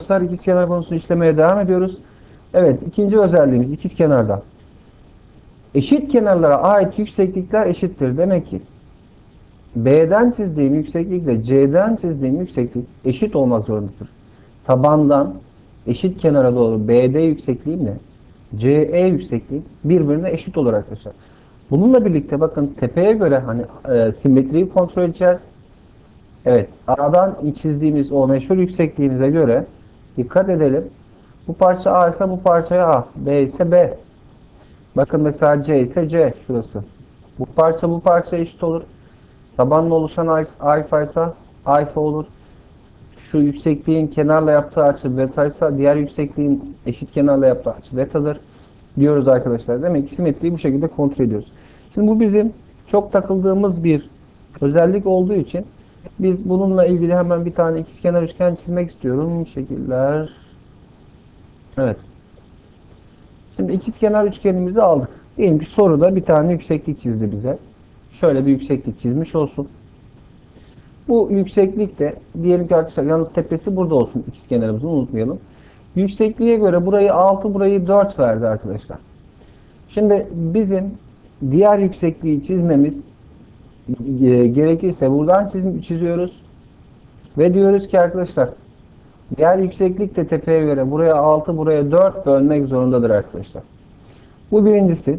Arkadaşlar ikizkenar konusunu işlemeye devam ediyoruz. Evet ikinci özelliğimiz ikizkenarda. Eşit kenarlara ait yükseklikler eşittir. Demek ki B'den çizdiğim yükseklikle C'den çizdiğim yükseklik eşit olmak zorundadır. Tabandan eşit kenara doğru BD yüksekliğimle CE yüksekliği birbirine eşit olur arkadaşlar. Bununla birlikte bakın tepeye göre hani e, simetriyi kontrol edeceğiz. Evet, aradan çizdiğimiz o meşhur yüksekliğimize göre dikkat edelim. Bu parça A ise bu parçaya A, B ise B. Bakın mesela C ise C şurası. Bu parça bu parça eşit olur. Tabanla oluşan alf- alfa ise alfa olur. Şu yüksekliğin kenarla yaptığı açı beta ise diğer yüksekliğin eşit kenarla yaptığı açı betadır diyoruz arkadaşlar. Demek ki simetriyi bu şekilde kontrol ediyoruz. Şimdi bu bizim çok takıldığımız bir özellik olduğu için biz bununla ilgili hemen bir tane ikizkenar üçgen çizmek istiyorum. Şekiller. Evet. Şimdi ikizkenar üçgenimizi aldık. Diyelim ki soruda bir tane yükseklik çizdi bize. Şöyle bir yükseklik çizmiş olsun. Bu yükseklik de diyelim ki arkadaşlar yalnız tepesi burada olsun ikizkenarımızı unutmayalım. Yüksekliğe göre burayı 6 burayı 4 verdi arkadaşlar. Şimdi bizim diğer yüksekliği çizmemiz gerekirse buradan çizim, çiziyoruz. Ve diyoruz ki arkadaşlar diğer yükseklik de tepeye göre buraya 6 buraya 4 bölmek zorundadır arkadaşlar. Bu birincisi.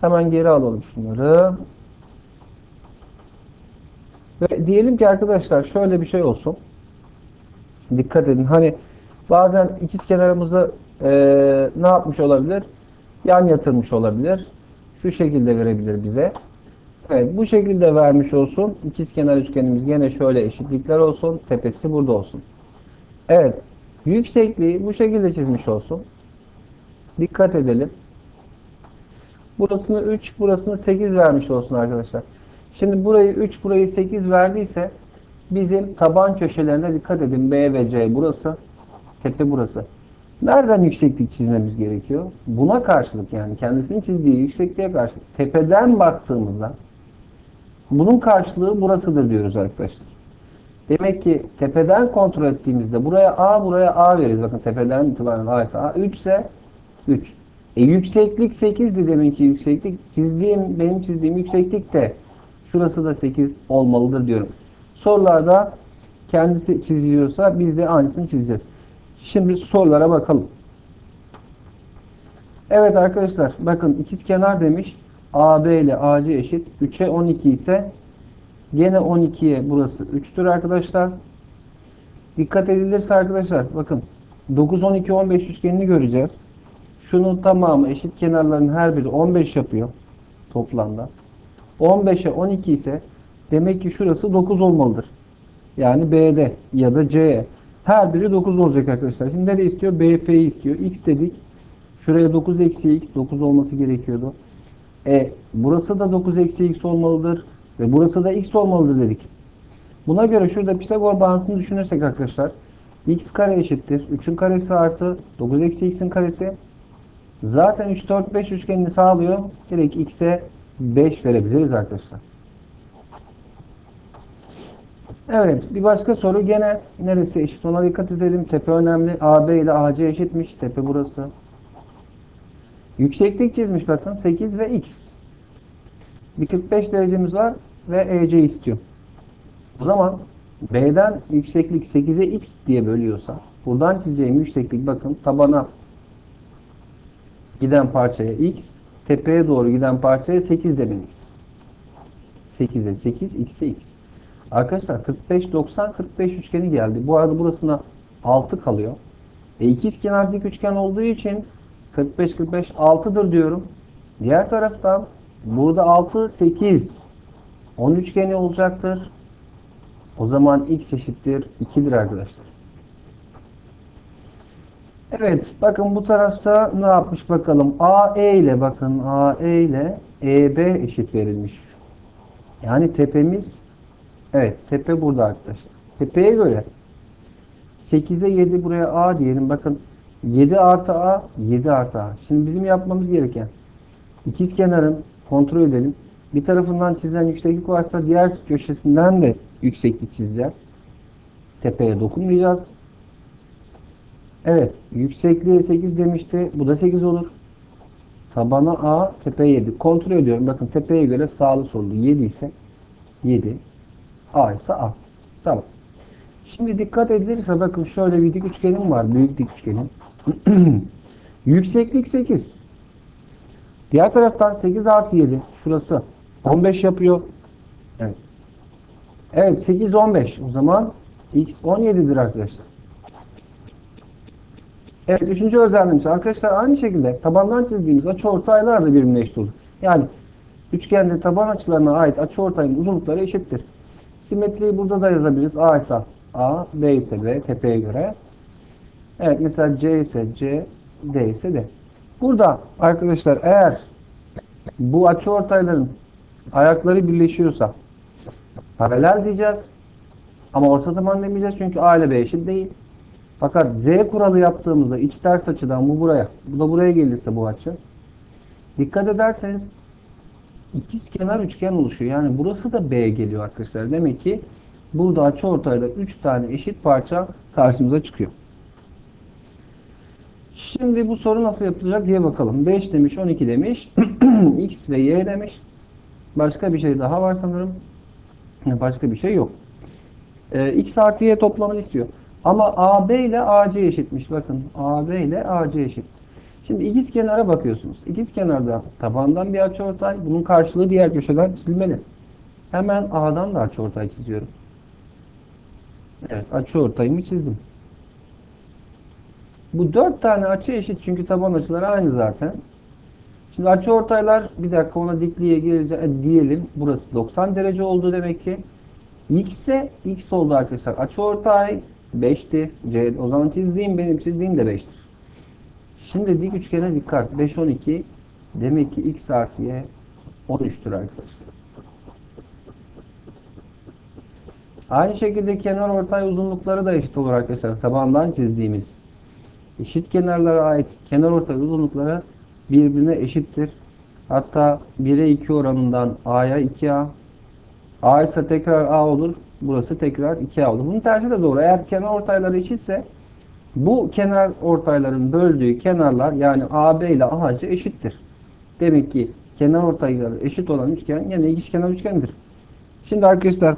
Hemen geri alalım şunları. Ve diyelim ki arkadaşlar şöyle bir şey olsun. Dikkat edin. Hani bazen ikiz kenarımızı e, ne yapmış olabilir? Yan yatırmış olabilir. Şu şekilde verebilir bize. Evet bu şekilde vermiş olsun. İkizkenar üçgenimiz gene şöyle eşitlikler olsun. Tepesi burada olsun. Evet. Yüksekliği bu şekilde çizmiş olsun. Dikkat edelim. Burasını 3, burasını 8 vermiş olsun arkadaşlar. Şimdi burayı 3, burayı 8 verdiyse bizim taban köşelerine dikkat edin. B ve C burası. Tepe burası. Nereden yükseklik çizmemiz gerekiyor? Buna karşılık yani kendisinin çizdiği yüksekliğe karşılık tepeden baktığımızda bunun karşılığı burasıdır diyoruz arkadaşlar. Demek ki tepeden kontrol ettiğimizde buraya A buraya A veririz. Bakın tepeden itibaren A ise A 3 ise 3. E yükseklik 8'di deminki yükseklik. Çizdiğim benim çizdiğim yükseklik de şurası da 8 olmalıdır diyorum. Sorularda kendisi çiziyorsa biz de aynısını çizeceğiz. Şimdi sorulara bakalım. Evet arkadaşlar bakın ikiz kenar demiş. AB ile AC eşit. 3'e 12 ise gene 12'ye burası 3'tür arkadaşlar. Dikkat edilirse arkadaşlar bakın 9 12 15 üçgenini göreceğiz. Şunun tamamı eşit kenarların her biri 15 yapıyor toplamda. 15'e 12 ise demek ki şurası 9 olmalıdır. Yani BD ya da C. Her biri 9 olacak arkadaşlar. Şimdi ne istiyor? BF'yi istiyor. X dedik. Şuraya 9 eksi X 9 olması gerekiyordu. E burası da 9 eksi X olmalıdır. Ve burası da X olmalıdır dedik. Buna göre şurada Pisagor bağıntısını düşünürsek arkadaşlar. X kare eşittir. 3'ün karesi artı 9 eksi X'in karesi. Zaten 3, 4, 5 üçgenini sağlıyor. Direkt X'e 5 verebiliriz arkadaşlar. Evet, bir başka soru gene neresi eşit ona dikkat edelim. Tepe önemli. AB ile AC eşitmiş. Tepe burası. Yükseklik çizmiş bakın 8 ve X. Bir 45 derecemiz var ve EC istiyor. O zaman B'den yükseklik 8'e X diye bölüyorsa buradan çizeceğim yükseklik bakın tabana giden parçaya X, tepeye doğru giden parçaya 8 demeliyiz. 8'e 8, X'e X. Arkadaşlar 45 90 45 üçgeni geldi. Bu arada burasına 6 kalıyor. E ikiz kenar dik üçgen olduğu için 45 45 6'dır diyorum. Diğer taraftan burada 6 8 10 üçgeni olacaktır. O zaman x eşittir 2'dir arkadaşlar. Evet bakın bu tarafta ne yapmış bakalım. AE ile bakın AE ile EB eşit verilmiş. Yani tepemiz Evet tepe burada arkadaşlar. Tepeye göre 8'e 7 buraya A diyelim. Bakın 7 artı A 7 artı A. Şimdi bizim yapmamız gereken ikiz kenarın kontrol edelim. Bir tarafından çizilen yükseklik varsa diğer köşesinden de yükseklik çizeceğiz. Tepeye dokunmayacağız. Evet. Yüksekliğe 8 demişti. Bu da 8 olur. Tabana A, tepe 7. Kontrol ediyorum. Bakın tepeye göre sağlı sollu 7 ise 7. A ise A. Tamam. Şimdi dikkat edilirse bakın şöyle bir dik üçgenim var. Büyük dik üçgenim. Yükseklik 8. Diğer taraftan 8 artı 7. Şurası 15 yapıyor. Evet. Evet 8 15. O zaman x 17'dir arkadaşlar. Evet üçüncü özelliğimiz arkadaşlar aynı şekilde tabandan çizdiğimiz açıortaylar da birbirine eşit olur. Yani üçgende taban açılarına ait açıortayın uzunlukları eşittir. Simetriyi burada da yazabiliriz. A ise A, B ise B tepeye göre. Evet mesela C ise C, D ise D. Burada arkadaşlar eğer bu açıortayların ayakları birleşiyorsa paralel diyeceğiz. Ama orta taban demeyeceğiz çünkü A ile B eşit değil. Fakat Z kuralı yaptığımızda iç ters açıdan bu buraya, bu da buraya gelirse bu açı. Dikkat ederseniz ikiz kenar üçgen oluşuyor. Yani burası da B geliyor arkadaşlar. Demek ki burada açı ortayda 3 tane eşit parça karşımıza çıkıyor. Şimdi bu soru nasıl yapılacak diye bakalım. 5 demiş, 12 demiş. X ve Y demiş. Başka bir şey daha var sanırım. Başka bir şey yok. Ee, X artı Y toplamını istiyor. Ama AB ile AC eşitmiş. Bakın AB ile AC eşit. Şimdi ikiz kenara bakıyorsunuz. İkiz kenarda tabandan bir açıortay. Bunun karşılığı diğer köşeden çizilmeli. Hemen A'dan da açıortay çiziyorum. Evet açıortayımı çizdim. Bu dört tane açı eşit çünkü taban açıları aynı zaten. Şimdi açıortaylar bir dakika ona dikliğe geleceğim diyelim. Burası 90 derece oldu demek ki. X'e X oldu arkadaşlar. Açıortay 5'ti. C, o zaman çizdiğim benim çizdiğim de 5'tir. Şimdi dik üçgene dikkat. 5 12 demek ki X artı Y 13'tür arkadaşlar. Aynı şekilde kenar ortay uzunlukları da eşit olur arkadaşlar. Tabandan çizdiğimiz eşit kenarlara ait kenar ortay uzunlukları birbirine eşittir. Hatta 1'e 2 oranından A'ya 2A A ise tekrar A olur. Burası tekrar 2A olur. Bunun tersi de doğru. Eğer kenar ortayları eşitse bu kenar ortayların böldüğü kenarlar yani AB ile AC eşittir. Demek ki kenar ortayları eşit olan üçgen yine ikizkenar üçgendir. Şimdi arkadaşlar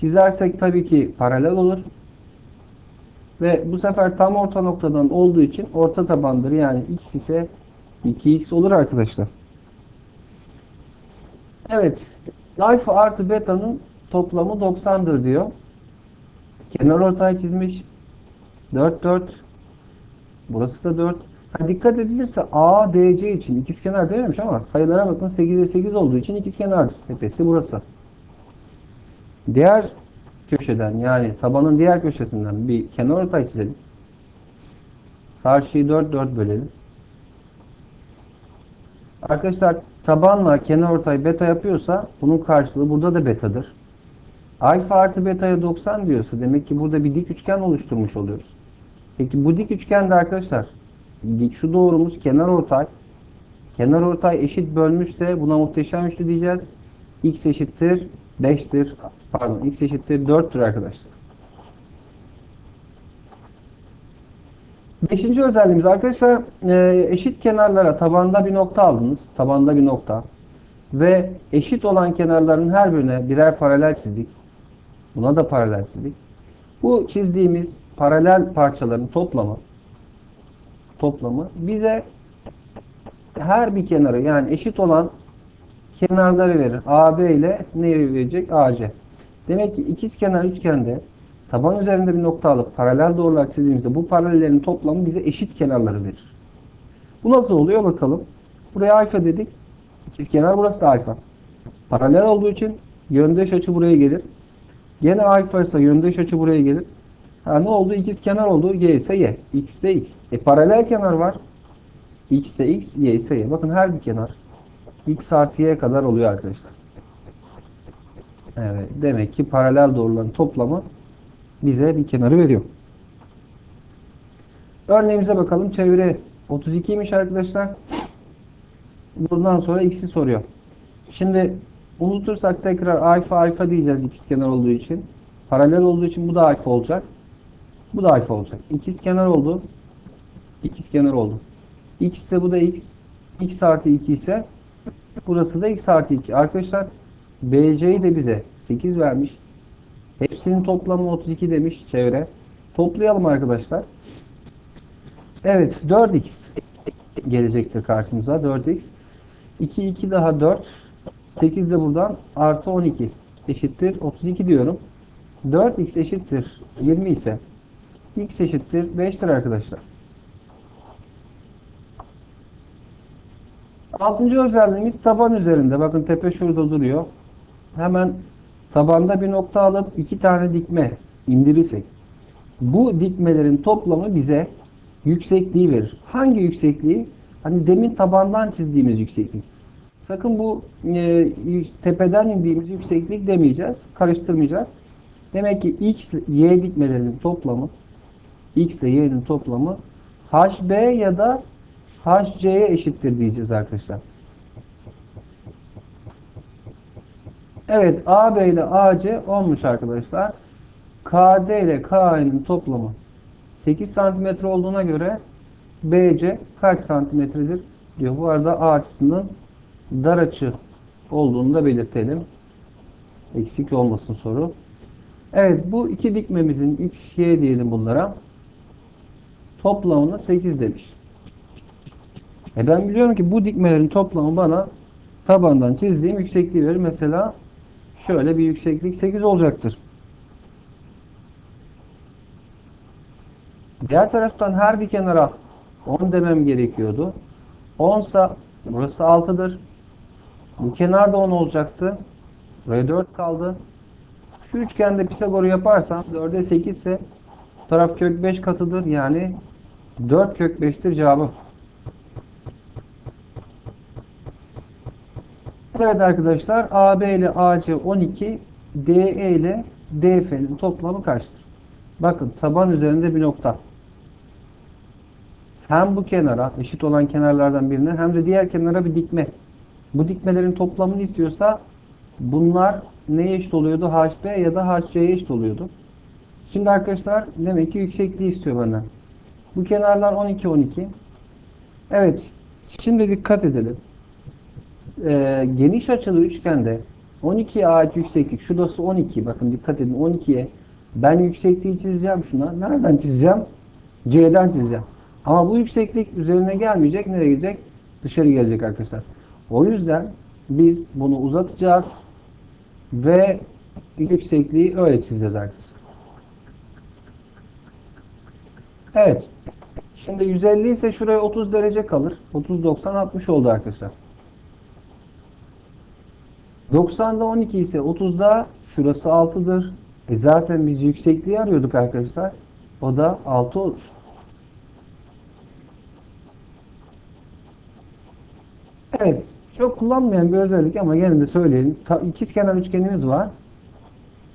çizersek tabii ki paralel olur. Ve bu sefer tam orta noktadan olduğu için orta tabandır. Yani x ise 2x olur arkadaşlar. Evet. Alfa artı beta'nın toplamı 90'dır diyor. Kenar ortay çizmiş. 4 4. Burası da 4. Ha, dikkat edilirse A, DC için ikizkenar dememiş ama sayılara bakın 8'e 8 olduğu için ikizkenardır. Tepesi burası. Diğer köşeden yani tabanın diğer köşesinden bir kenar ortay çizelim. Karşıyı 4 4 bölelim. Arkadaşlar tabanla kenar ortay beta yapıyorsa bunun karşılığı burada da betadır. Alfa artı beta'ya 90 diyorsa demek ki burada bir dik üçgen oluşturmuş oluyoruz. Peki bu dik üçgende arkadaşlar şu doğrumuz kenar ortay. Kenar ortay eşit bölmüşse buna muhteşem üçlü diyeceğiz. X eşittir 5'tir. Pardon x eşittir 4'tür arkadaşlar. Beşinci özelliğimiz arkadaşlar e, eşit kenarlara tabanda bir nokta aldınız. Tabanda bir nokta. Ve eşit olan kenarların her birine birer paralel çizdik. Buna da paralel çizdik. Bu çizdiğimiz paralel parçaların toplamı toplamı bize her bir kenarı yani eşit olan kenarları verir. AB ile neyi verecek? AC. Demek ki ikiz kenar üçgende taban üzerinde bir nokta alıp paralel doğrular çizdiğimizde bu paralellerin toplamı bize eşit kenarları verir. Bu nasıl oluyor bakalım. Buraya alfa dedik. İkiz kenar burası alfa. Paralel olduğu için yöndeş açı buraya gelir. Gene alfa ise yöndeş açı buraya gelir. Ha, ne oldu? İkiz kenar oldu. Y ise Y. X ise X. E paralel kenar var. X ise X, Y ise Y. Bakın her bir kenar X artı Y kadar oluyor arkadaşlar. Evet. Demek ki paralel doğruların toplamı bize bir kenarı veriyor. Örneğimize bakalım. Çevre 32'ymiş arkadaşlar. Buradan sonra x'i soruyor. Şimdi unutursak tekrar alfa alfa diyeceğiz ikizkenar olduğu için. Paralel olduğu için bu da alfa olacak. Bu da alfa olacak. İkizkenar oldu. İkizkenar oldu. X ise bu da X. X artı 2 ise burası da X artı 2. Arkadaşlar BC'yi de bize 8 vermiş. Hepsinin toplamı 32 demiş çevre. Toplayalım arkadaşlar. Evet 4x gelecektir karşımıza. 4x. 2 2 daha 4. 8 de buradan artı 12 eşittir 32 diyorum. 4x eşittir 20 ise x eşittir 5'tir arkadaşlar. Altıncı özelliğimiz taban üzerinde. Bakın tepe şurada duruyor. Hemen tabanda bir nokta alıp iki tane dikme indirirsek bu dikmelerin toplamı bize yüksekliği verir. Hangi yüksekliği? Hani demin tabandan çizdiğimiz yükseklik. Sakın bu e, tepeden indiğimiz yükseklik demeyeceğiz. Karıştırmayacağız. Demek ki x, y dikmelerinin toplamı x ile y'nin toplamı hb ya da hc'ye eşittir diyeceğiz arkadaşlar. Evet AB ile AC olmuş arkadaşlar. KD ile KA'nın toplamı 8 santimetre olduğuna göre BC kaç santimetredir diyor. Bu arada A açısının dar açı olduğunu da belirtelim. Eksik olmasın soru. Evet bu iki dikmemizin x, y diyelim bunlara. Toplamını 8 demiş. E ben biliyorum ki bu dikmelerin toplamı bana tabandan çizdiğim yüksekliği verir. Mesela şöyle bir yükseklik 8 olacaktır. Diğer taraftan her bir kenara 10 demem gerekiyordu. 10 ise burası 6'dır. Bu kenar da 10 olacaktı. Buraya 4 kaldı. Şu üçgende Pisagor'u yaparsam 4'e 8 ise taraf kök 5 katıdır. Yani 4 kök 5'tir cevabı. Evet arkadaşlar AB ile AC 12 DE ile DF'nin toplamı kaçtır? Bakın taban üzerinde bir nokta. Hem bu kenara eşit olan kenarlardan birine hem de diğer kenara bir dikme. Bu dikmelerin toplamını istiyorsa bunlar neye eşit oluyordu? HB ya da HC'ye eşit oluyordu. Şimdi arkadaşlar demek ki yüksekliği istiyor benden. Bu kenarlar 12 12. Evet. Şimdi dikkat edelim. Ee, geniş açılı üçgende 12'ye ait yükseklik şurası 12. Bakın dikkat edin 12'ye. Ben yüksekliği çizeceğim şuna. Nereden çizeceğim? C'den çizeceğim. Ama bu yükseklik üzerine gelmeyecek. Nereye gidecek? Dışarı gelecek arkadaşlar. O yüzden biz bunu uzatacağız ve yüksekliği öyle çizeceğiz arkadaşlar. Evet. Şimdi 150 ise şuraya 30 derece kalır. 30 90 60 oldu arkadaşlar. 90'da 12 ise 30'da şurası 6'dır. E zaten biz yüksekliği arıyorduk arkadaşlar. O da 6 olur. Evet. Çok kullanmayan bir özellik ama gene de söyleyelim. Ta, ikizkenar üçgenimiz var.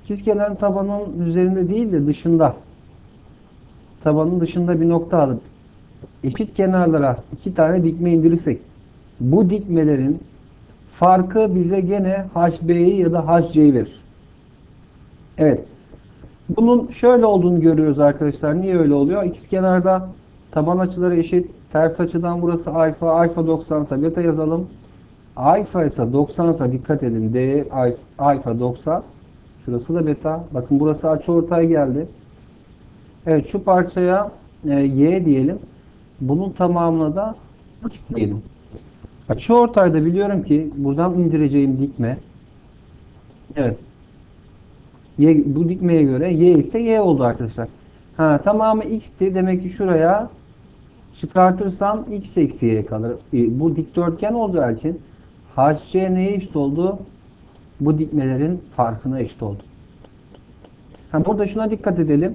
İkizkenarın tabanın üzerinde değil de dışında. Tabanın dışında bir nokta alıp eşit kenarlara iki tane dikme indirirsek bu dikmelerin farkı bize gene HB'yi ya da HC'yi verir. Evet. Bunun şöyle olduğunu görüyoruz arkadaşlar. Niye öyle oluyor? İkizkenarda taban açıları eşit. Ters açıdan burası alfa. Alfa 90 ise beta yazalım. Alfa ise 90 ise dikkat edin. D alfa 90. Şurası da beta. Bakın burası açıortay geldi. Evet şu parçaya e, y diyelim. Bunun tamamına da x diyelim. Açıortayda biliyorum ki buradan indireceğim dikme evet y, bu dikmeye göre y ise y oldu arkadaşlar. Ha, tamamı x'ti. Demek ki şuraya çıkartırsam x eksi y kalır. E, bu dikdörtgen olacağı için hc neye eşit oldu? Bu dikmelerin farkına eşit oldu. Ha, burada şuna dikkat edelim.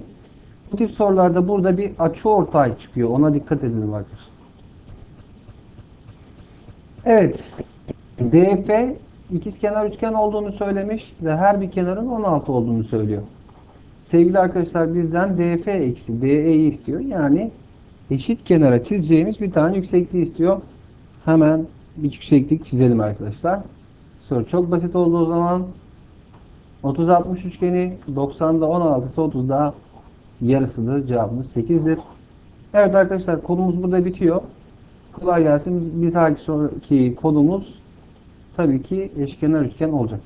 Bu tip sorularda burada bir açıortay çıkıyor. Ona dikkat edelim arkadaşlar. Evet. DF ikizkenar üçgen olduğunu söylemiş ve her bir kenarın 16 olduğunu söylüyor. Sevgili arkadaşlar bizden DF eksi DE'yi istiyor. Yani eşit kenara çizeceğimiz bir tane yüksekliği istiyor. Hemen bir yükseklik çizelim arkadaşlar. Soru çok basit oldu o zaman. 30-60 üçgeni 90'da 16 ise 30'da yarısıdır. Cevabımız 8'dir. Evet arkadaşlar konumuz burada bitiyor. Kolay gelsin. Bir sonraki konumuz tabii ki eşkenar üçgen olacak.